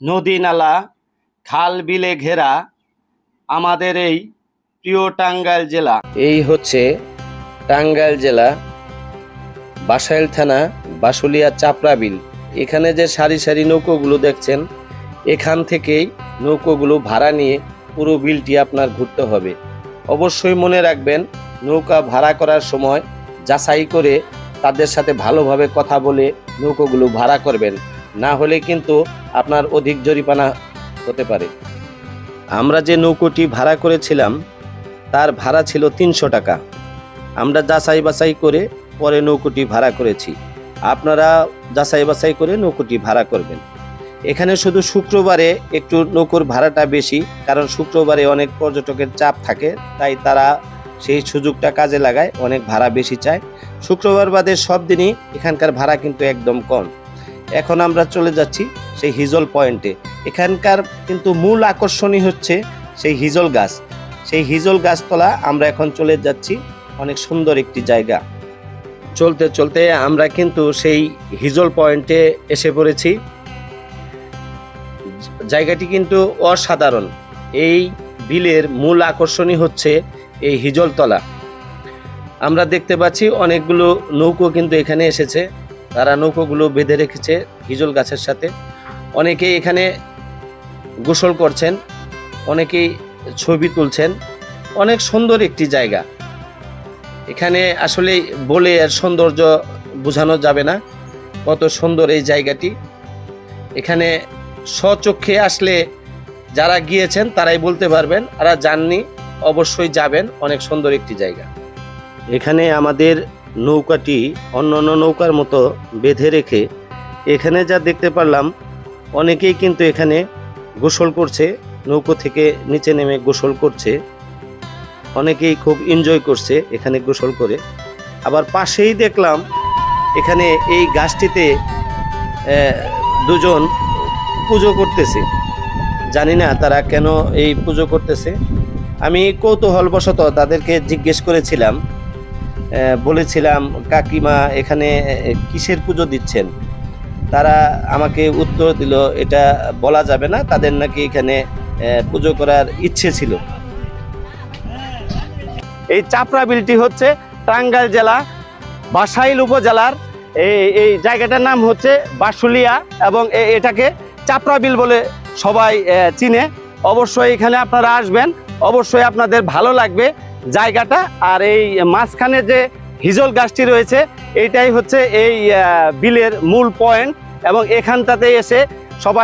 নদী নালা, খাল বিলে ঘেরা আমাদের এই প্রিয় টাঙ্গাইল জেলা। এই হচ্ছে টাঙ্গাইল জেলা বাসাইল থানা বাসুলিয়া চাপড়া বিল। এখানে যে সারি সারি নৌকোগুলো দেখছেন, এখান থেকেই নৌকোগুলো ভাড়া নিয়ে পুরো বিলটি আপনার ঘুরতে হবে। অবশ্যই মনে রাখবেন, নৌকা ভাড়া করার সময় যাচাই করে তাদের সাথে ভালোভাবে কথা বলে নৌকোগুলো ভাড়া করবেন। না হলে কিন্তু আপনার অধিক জরিপানা হতে পারে। আমরা যে নৌকোটি ভাড়া করেছিলাম, তার ভাড়া ছিল তিনশো টাকা। আমরা যাচাই বাছাই করে পরে নৌকোটি ভাড়া করেছি। আপনারা যাচাই বাছাই করে নৌকোটি ভাড়া করবেন। এখানে শুধু শুক্রবারে একটু নৌকোর ভাড়াটা বেশি, কারণ শুক্রবারে অনেক পর্যটকের চাপ থাকে, তাই তারা সেই সুযোগটা কাজে লাগায়, অনেক ভাড়া বেশি চায়। শুক্রবার বাদে সব দিনই এখানকার ভাড়া কিন্তু একদম কম। এখন আমরা চলে যাচ্ছি সেই হিজল পয়েন্টে। এখানকার কিন্তু মূল আকর্ষণই হচ্ছে সেই হিজল গাছ। সেই হিজল গাছতলা আমরা এখন চলে যাচ্ছি অনেক সুন্দর একটি জায়গা। চলতে চলতে আমরা কিন্তু সেই হিজল পয়েন্টে এসে পড়েছি। জায়গাটি কিন্তু অসাধারণ। এই বিলের মূল আকর্ষণই হচ্ছে এই হিজলতলা। আমরা দেখতে পাচ্ছি অনেকগুলো নৌকো কিন্তু এখানে এসেছে। তারা নৌকোগুলো বেঁধে রেখেছে হিজল গাছের সাথে। অনেকেই এখানে গোসল করছেন, অনেকেই ছবি তুলছেন। অনেক সুন্দর একটি জায়গা। এখানে আসলে বলে আর সৌন্দর্য বোঝানো যাবে না, কত সুন্দর এই জায়গাটি। এখানে স্বচক্ষে আসলে যারা গিয়েছেন তারাই বলতে পারবেন আর যাননি, অবশ্যই যাবেন, অনেক সুন্দর একটি জায়গা। এখানে আমাদের নৌকাটি অন্য অন্য নৌকার মতো বেঁধে রেখে এখানে যা দেখতে পারলাম, অনেকেই কিন্তু এখানে গোসল করছে, নৌকো থেকে নিচে নেমে গোসল করছে। অনেকেই খুব এনজয় করছে এখানে গোসল করে। আবার পাশেই দেখলাম, এখানে এই গাছটিতে দুজন পুজো করতেছে। জানি না তারা কেন এই পুজো করতেছে। আমি কৌতূহলবশত তাদেরকে জিজ্ঞেস করেছিলাম বলেছিলাম, কাকিমা, এখানে কিসের পুজো দিচ্ছেন? তারা আমাকে উত্তর দিল, এটা বলা যাবে না, তাদের নাকি এখানে পুজো করার ইচ্ছে ছিল। এই চাপড়া বিলটি হচ্ছে টাঙ্গাইল জেলা, বাসাইল উপজেলার এই এই জায়গাটার নাম হচ্ছে বাসুলিয়া এবং এটাকে চাপড়া বিল বলে সবাই চিনে। অবশ্যই এখানে আপনারা আসবেন। অবশ্যই আপনাদের ভালো লাগবে জায়গাটা। আর এই মাঝখানে যে হিজল গাছটি রয়েছে এইটাই হচ্ছে এই বিলের মূল পয়েন্ট এবং এখানটাতে এসে সবাই